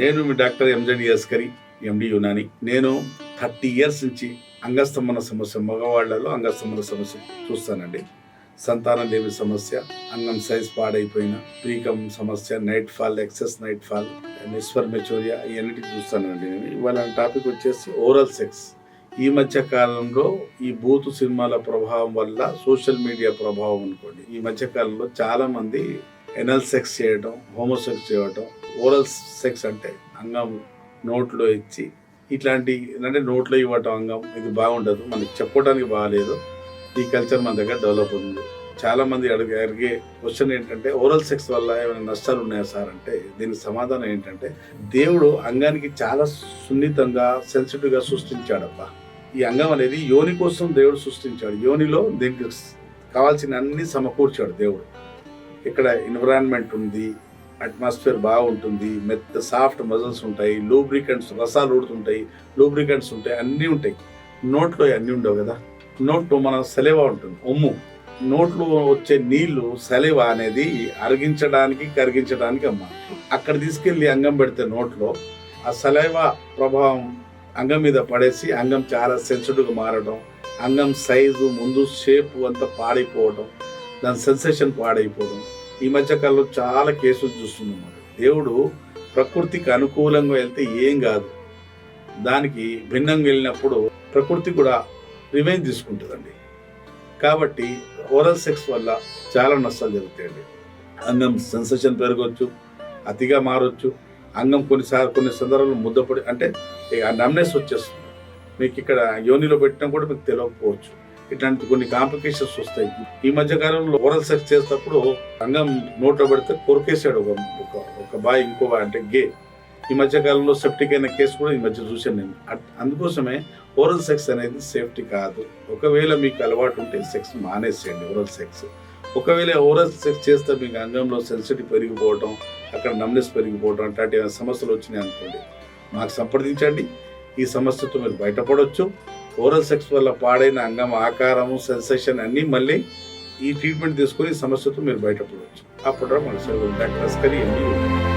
నేను మీ doctor ఎంజడి యస్కరి MD Unani. నేను థర్టీ ఇయర్స్ నుంచి అంగస్తంభన సమస్య మగవాళ్ళలో అంగస్తంభన సమస్య చూస్తానండి. సంతానం లేని సమస్య అంగం సైజ్ పాడైపోయిన ప్రీకం సమస్య night fall excess night fall నిస్వర్ మెచోరియా చూస్తానండి నేను. ఇవాళ టాపిక్ వచ్చేసి ఓరల్ సెక్స్. ఈ మధ్య కాలంలో ఈ బూతు సినిమాల ప్రభావం వల్ల సోషల్ మీడియా ప్రభావం అనుకోండి ఈ మధ్య కాలంలో చాలా మంది ఎనల్ సెక్స్ చేయడం హోమోసెక్స్ చేయడం ఓరల్ సెక్స్ అంటే అంగం నోట్లో ఇచ్చి ఇట్లాంటి అంటే నోట్లో ఇవ్వటం అంగం ఇది బాగుండదు మనకి చెప్పడానికి బాగాలేదు. ఈ కల్చర్ మన దగ్గర డెవలప్ ఉంది. చాలా మంది అడిగే అడిగే క్వశ్చన్ ఏంటంటే ఓరల్ సెక్స్ వల్ల ఏమైనా నష్టాలు ఉన్నాయా సార్ అంటే దీనికి సమాధానం ఏంటంటే దేవుడు అంగానికి చాలా సున్నితంగా సెన్సిటివ్గా సృష్టించాడబ్బా. ఈ అంగం అనేది యోని కోసం దేవుడు సృష్టించాడు. యోనిలో దీనికి కావాల్సిన అన్ని సమకూర్చాడు దేవుడు. ఇక్కడ ఎన్విరాన్మెంట్ ఉంది అట్మాస్ఫియర్ బాగుంటుంది మెత్త సాఫ్ట్ మజిల్స్ ఉంటాయి లూబ్రికెంట్స్ రసాలు ఊడుతుంటాయి లూబ్రికెంట్స్ ఉంటాయి అన్నీ ఉంటాయి. నోట్లో అన్నీ ఉండవు కదా? నోట్లో మన సెలవా ఉంటుంది ఉమ్ము నోట్లో వచ్చే నీళ్ళు సెలవ అనేది అరిగించడానికి కరిగించడానికి అమ్మ. అక్కడ తీసుకెళ్ళి అంగం పెడితే నోట్లో ఆ సెలవ ప్రభావం అంగం మీద పడేసి అంగం చాలా సెన్సిటివ్గా మారడం అంగం సైజు ముందు షేపు అంతా పాడైపోవడం దాని సెన్సేషన్ పాడైపోవడం. ఈ మధ్య కాలంలో చాలా కేసులు చూస్తున్నాం దేవుడు ప్రకృతికి అనుకూలంగా వెళ్తే ఏం కాదు. దానికి భిన్నంగా వెళ్ళినప్పుడు ప్రకృతి కూడా రివెంజ్ తీసుకుంటుందండి. కాబట్టి ఓరల్ సెక్స్ వల్ల చాలా నష్టాలు జరుగుతాయండి. అంగం సెన్సేషన్ పెరగవచ్చు అతిగా మారొచ్చు. అంగం కొన్నిసార్లు కొన్ని సందర్భాల్లో ముద్దపడి అంటే ఆ నమ్నెస్ వచ్చేస్తుంది. మీకు ఇక్కడ యోనిలో పెట్టినా కూడా మీకు తెలియకపోవచ్చు. ఇట్లాంటి కొన్ని కాంప్లికేషన్స్ వస్తాయి. ఈ మధ్య కాలంలో ఓరల్ సెక్స్ చేసేటప్పుడు రంగం నోట్లో పెడితే కొరికేసాడు ఒక ఒక- బాయ్ ఇంకో బాయ్ అంటే గే. ఈ మధ్య కాలంలో సెఫ్టీకి అయిన కేసు కూడా ఈ మధ్య చూశాను నేను. అందుకోసమే ఓరల్ సెక్స్ అనేది సేఫ్టీ కాదు. ఒకవేళ మీకు అలవాటు ఉంటే సెక్స్ మానేసేయండి ఓరల్ సెక్స్ ఒకవేళ ఓరల్ సెక్స్ చేస్తే మీకు అంగంలో సెన్సిటివ్ పెరిగిపోవడం అక్కడ నమ్నెస్ పెరిగిపోవడం అట్లాంటి సమస్యలు వచ్చినాయి అనుకోండి మాకు సంప్రదించండి. ఈ సమస్యతో మీరు బయటపడవచ్చు ఓరల్ సెక్స్ వల్ల పాడైన అంగం ఆకారము సెన్సేషన్ అన్నీ మళ్ళీ ఈ ట్రీట్మెంట్ తీసుకొని సమస్యతో మీరు బయటపడవచ్చు. అప్పుడు మన డాక్టర్ అస్కరి ఎండి